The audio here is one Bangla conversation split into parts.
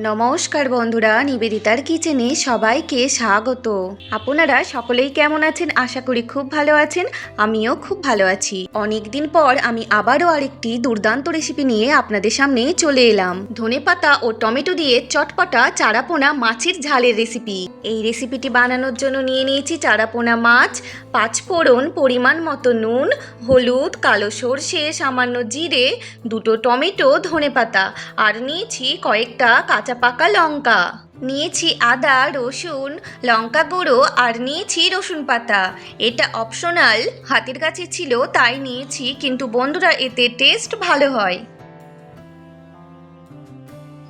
নমস্কার বন্ধুরা, নিবেদিতার কিচেনে সবাইকে স্বাগত। আপনারা সকলেই কেমন আছেন? আশা করি খুব ভালো আছেন, আমিও খুব ভালো আছি। অনেকদিন পর আমি আবারও আরেকটি দুর্দান্ত রেসিপি নিয়ে আপনাদের সামনে চলে এলাম। ধনেপাতা ও টমেটো দিয়ে চটপটা চারাপোনা মাছের ঝালের রেসিপি এই রেসিপিটি বানানোর জন্য নিয়ে নিয়েছি চারাপোনা মাছ, পাঁচ ফোড়ন, পরিমাণ মতো নুন, হলুদ, কালো সর্ষে, সামান্য জিরে, দুটো টমেটো, ধনেপাতা। আর নিয়েছি কয়েকটা কাঁচা পাকা লঙ্কা। নিয়েছি আদা, রসুন, লঙ্কা গুঁড়ো আর নিয়েছি রসুন পাতা। এটা অপশনাল হাতের কাছে ছিল, তাই নিয়েছি, কিন্তু বন্ধুরা, এতে টেস্ট ভালো হয়।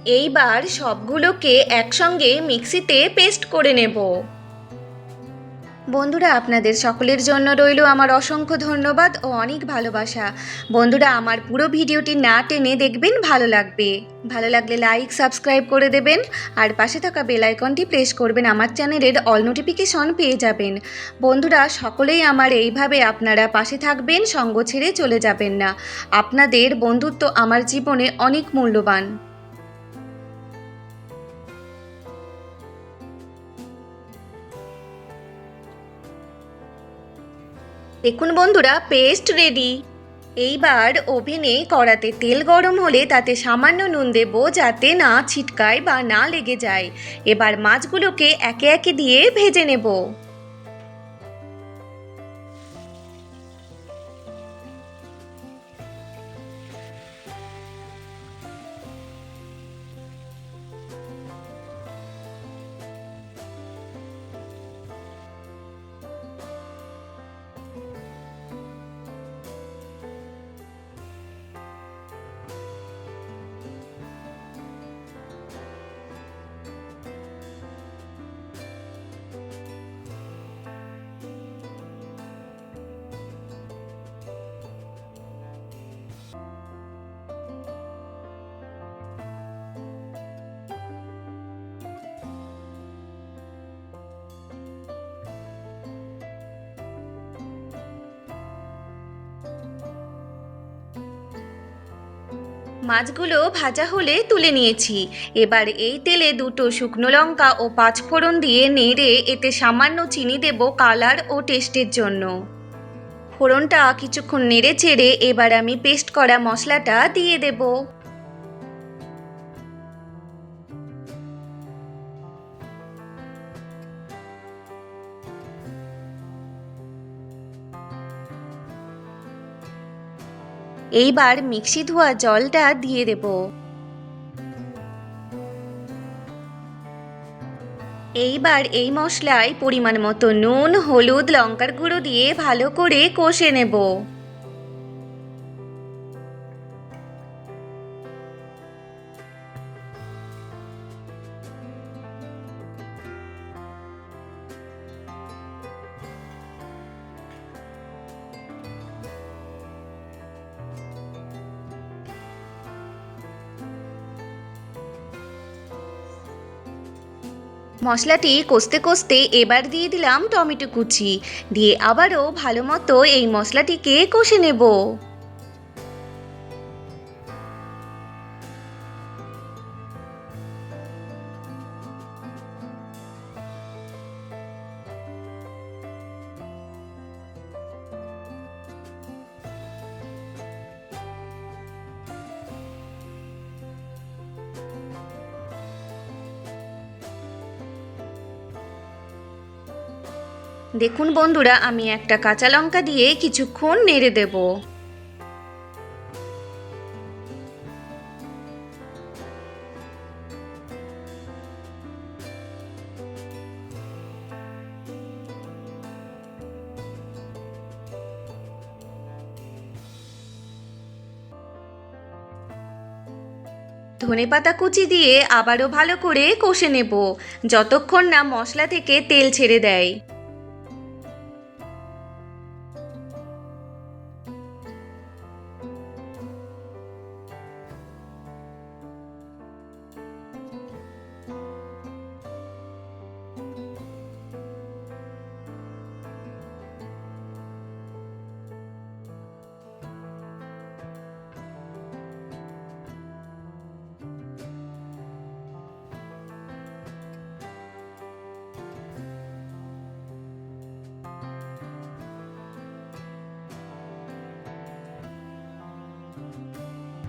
এইবার সবগুলোকে একসঙ্গে মিক্সিতে পেস্ট করে নেব। বন্ধুরা, আপনাদের সকলের জন্য রইল আমার অসংখ্য ধন্যবাদ ও অনেক ভালোবাসা। বন্ধুরা, আমার পুরো ভিডিওটি না টেনে দেখবেন, ভালো লাগবে। ভালো লাগলে লাইক, সাবস্ক্রাইব করে দেবেন আর পাশে থাকা বেল আইকনটি প্রেস করবেন, আমার চ্যানেলের অল নোটিফিকেশন পেয়ে যাবেন। বন্ধুরা, সকলেই আমার এইভাবে আপনারা পাশে থাকবেন, সঙ্গ ছেড়ে চলে যাবেন না। আপনাদের বন্ধুত্ব আমার জীবনে অনেক মূল্যবান। দেখুন বন্ধুরা পেস্ট রেডি এইবার ওভেনে কড়াতে তেল গরম হলে তাতে সামান্য নুন দেব যাতে না ছিটকায় বা না লেগে যায়। এবার মাছগুলোকে একে একে দিয়ে ভেজে নেব। মাছগুলো ভাজা হলে তুলে নিয়েছি। এবার এই তেলে দুটো শুকনো লঙ্কা ও পাঁচফোড়ন দিয়ে নেড়ে এতে সামান্য চিনি দেব কালার ও টেস্টের জন্য। ফোড়নটা কিছুক্ষণ নেড়ে চেড়ে এবার আমি পেস্ট করা মশলাটা দিয়ে দেব। এইবার মিক্সি ধোয়া জলটা দিয়ে দেব। এইবার এই মশলায় পরিমাণ মতো নুন, হলুদ, লঙ্কার গুঁড়ো দিয়ে ভালো করে কষে নেব। মশলাটি কষতে কষতে এবার দিয়ে দিলাম টমেটো কুচি। দিয়ে আবারও ভালো মতো এই মশলাটিকে কষে নেব। দেখুন বন্ধুরা, আমি একটা কাঁচা লঙ্কা দিয়ে কিছুক্ষণ নেড়ে দেব। ধনেপাতা কুচি দিয়ে আবারও ভালো করে কষে নেব। যতক্ষণ না মশলা থেকে তেল ছেড়ে দেয়।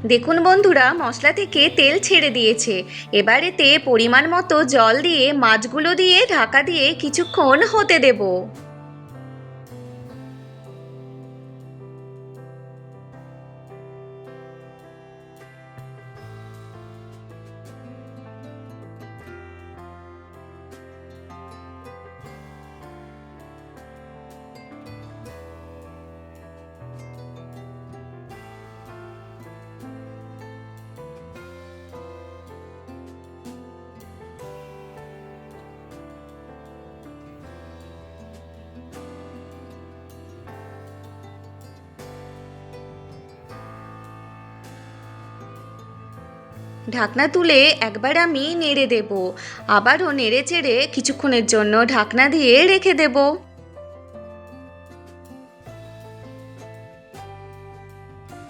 দেখুন বন্ধুরা, মশলা থেকে তেল ছেড়ে দিয়েছে। এবার এতে পরিমাণ মতো জল দিয়ে, মাছগুলো দিয়ে, ঢাকা দিয়ে কিছুক্ষণ হতে দেব। ঢাকনা তুলে একবার আমি নেড়ে দেব। আবারও নেড়ে চেড়ে কিছুক্ষণের জন্য ঢাকনা দিয়ে রেখে দেব।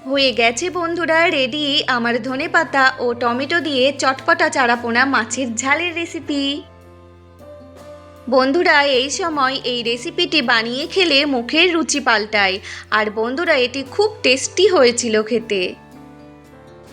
হয়ে গেছে বন্ধুরা রেডি আমার ধনেপাতা ও টমেটো দিয়ে চটপটা চারাপোনা মাছের ঝালের রেসিপি বন্ধুরা, এই সময় এই রেসিপিটি বানিয়ে খেলে মুখের রুচি পাল্টায়। আর বন্ধুরা, এটি খুব টেস্টি হয়েছিল খেতে।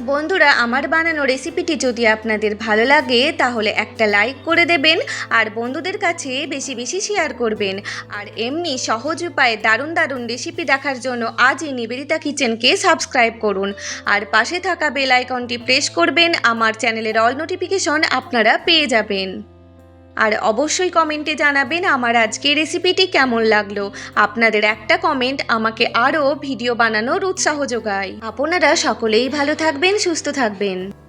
বন্ধুরা, আমার বানানো রেসিপিটি যদি আপনাদের ভালো লাগে, তাহলে একটা লাইক করে দেবেন আর বন্ধুদের কাছে বেশি বেশি শেয়ার করবেন। আর এমনি সহজ উপায়ে দারুণ দারুণ রেসিপি দেখার জন্য আজই নিবেদিতা কিচেনকে সাবস্ক্রাইব করুন। আর পাশে থাকা বেল আইকনটি প্রেস করবেন, আমার চ্যানেলের অল নোটিফিকেশন আপনারা পেয়ে যাবেন। আর অবশ্যই কমেন্টে জানাবেন আমার আজকে রেসিপিটি কেমন লাগল। আপনাদের একটা কমেন্ট আমাকে আরও ভিডিও বানানোর উৎসাহ যোগায়। আপনারা সকলেই ভালো থাকবেন, সুস্থ থাকবেন।